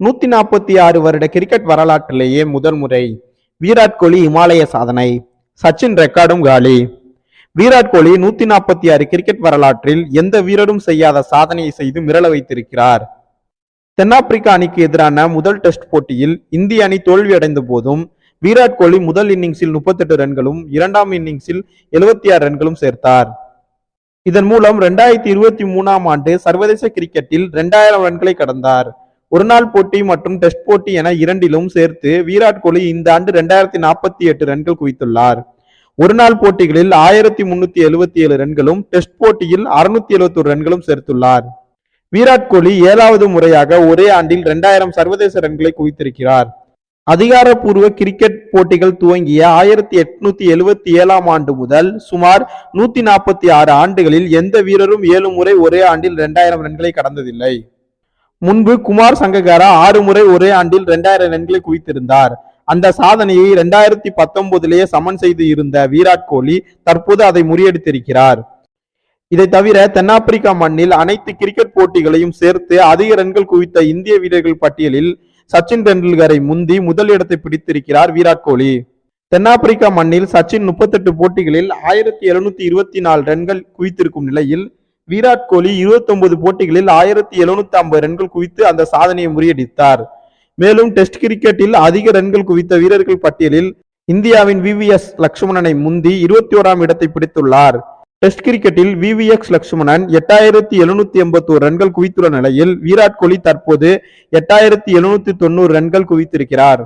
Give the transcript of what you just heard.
நூத்தி நாற்பத்தி ஆறு வருட கிரிக்கெட் வரலாற்றிலேயே முதல் முறை விராட் கோலி இமாலய சாதனை. சச்சின் ரெக்கார்டும் காலி. விராட் கோலி நூத்தி நாற்பத்தி ஆறு கிரிக்கெட் வரலாற்றில் எந்த வீரரும் செய்யாத சாதனையை செய்து மிரள வைத்திருக்கிறார். தென்னாப்பிரிக்கா அணிக்கு எதிரான முதல் டெஸ்ட் போட்டியில் இந்திய அணி தோல்வியடைந்த போதும் விராட் கோலி முதல் இன்னிங்ஸில் 38 ரன்களும் இரண்டாம் இன்னிங்ஸில் 76 ஆறு ரன்களும் சேர்த்தார். இதன் மூலம் ரெண்டாயிரத்தி இருபத்தி மூணாம் ஆண்டு சர்வதேச கிரிக்கெட்டில் ரெண்டாயிரம் ரன்களை கடந்தார். ஒருநாள் போட்டி மற்றும் டெஸ்ட் போட்டி என இரண்டிலும் சேர்த்து விராட் கோலி இந்த ஆண்டு ரெண்டாயிரத்தி நாற்பத்தி எட்டு ரன்கள் குவித்துள்ளார். ஒருநாள் போட்டிகளில் ஆயிரத்தி முன்னூத்தி எழுபத்தி ஏழு ரன்களும் டெஸ்ட் போட்டியில் அறுநூத்தி எழுபத்தி ரன்களும் சேர்த்துள்ளார். விராட் கோலி ஏழாவது முறையாக ஒரே ஆண்டில் இரண்டாயிரம் சர்வதேச ரன்களை குவித்திருக்கிறார். அதிகாரப்பூர்வ கிரிக்கெட் போட்டிகள் துவங்கிய ஆயிரத்தி எட்நூத்தி எழுபத்தி ஏழாம் ஆண்டு முதல் சுமார் நூத்தி நாற்பத்தி ஆறு ஆண்டுகளில் எந்த வீரரும் ஏழு முறை ஒரே ஆண்டில் இரண்டாயிரம் ரன்களை கடந்ததில்லை. முன்பு குமார் சங்ககாரா ஆறு முறை ஒரே ஆண்டில் இரண்டாயிரம் ரன்களை குவித்திருந்தார். அந்த சாதனையை இரண்டாயிரத்தி பத்தொன்பதிலேயே சமன் செய்து இருந்த விராட் கோலி தற்போது அதை முறியடித்திருக்கிறார். இதை தவிர தென்னாப்பிரிக்கா மண்ணில் அனைத்து கிரிக்கெட் போட்டிகளையும் சேர்த்து அதிக ரன்கள் குவித்த இந்திய வீரர்கள் பட்டியலில் சச்சின் டெண்டுல்கரை முந்தி முதல் இடத்தை பிடித்திருக்கிறார் விராட் கோலி. தென்னாப்பிரிக்கா மண்ணில் சச்சின் முப்பத்தெட்டு போட்டிகளில் ஆயிரத்தி எழுநூத்தி இருபத்தி நாலு ரன்கள் குவித்திருக்கும் நிலையில் விராட் கோலி 29 போட்டிகளில் ஆயிரத்தி எழுநூத்தி ஐம்பது ரன்கள் குவித்து அந்த சாதனையை முறியடித்தார். மேலும் டெஸ்ட் கிரிக்கெட்டில் அதிக ரன்கள் குவித்த வீரர்கள் பட்டியலில் இந்தியாவின் விவிஎஸ் லட்சுமணனை முந்தி இருபத்தி ஓராம் இடத்தை பிடித்துள்ளார். டெஸ்ட் கிரிக்கெட்டில் விவிஎக்ஸ் லட்சுமணன் எட்டாயிரத்தி எழுநூத்தி எண்பத்தி ஒரு ரன்கள் குவித்துள்ள நிலையில் விராட் கோலி தற்போது எட்டாயிரத்தி எழுநூத்தி தொண்ணூறு ரன்கள் குவித்திருக்கிறார்.